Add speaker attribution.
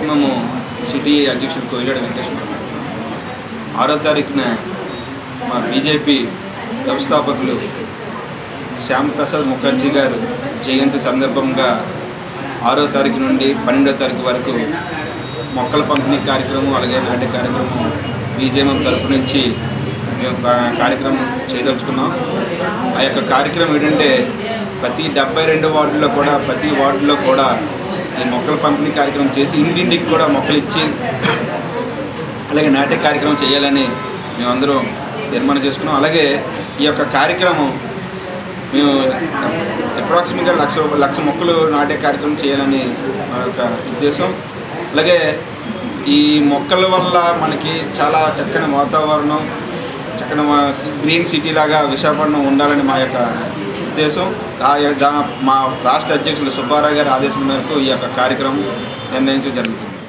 Speaker 1: మేము సిటీ అధ్యక్షుడు కోయిలాడు వెంకటేష్ ఆరో తారీఖున మా బీజేపీ వ్యవస్థాపకులు శ్యామ్ ప్రసాద్ ముఖర్జీ గారు జయంతి సందర్భంగా ఆరో తారీఖు నుండి పన్నెండో తారీఖు వరకు మొక్కల పంపిణీ కార్యక్రమం అలాగే నాటి కార్యక్రమం బీజేఎం తరపు నుంచి మేము కార్యక్రమం చేయదలుచుకున్నాం. ఆ యొక్క కార్యక్రమం ఏంటంటే ప్రతి డెబ్బై రెండు వార్డుల్లో కూడా ప్రతి వార్డులో కూడా ఈ మొక్కల పంపిణీ కార్యక్రమం చేసి ఇంటింటికి కూడా మొక్కలు ఇచ్చి అలాగే నాట్య కార్యక్రమం చేయాలని మేమందరం తీర్మానం చేసుకున్నాం. అలాగే ఈ యొక్క కార్యక్రమం మేము అప్రాక్సిమేట్గా లక్ష లక్ష మొక్కలు నాటే కార్యక్రమం చేయాలని మా యొక్క ఉద్దేశం. అలాగే ఈ మొక్కల వల్ల మనకి చాలా చక్కని వాతావరణం చక్కని గ్రీన్ సిటీ లాగా విశాఖపట్నం ఉండాలని మా యొక్క ఉద్దేశం. ఆ యొక్క- మా రాష్ట్ర అధ్యక్షులు సుబ్బారావు గారి ఆదేశం మేరకు ఈ యొక్క కార్యక్రమం నిర్ణయించడం జరుగుతుంది.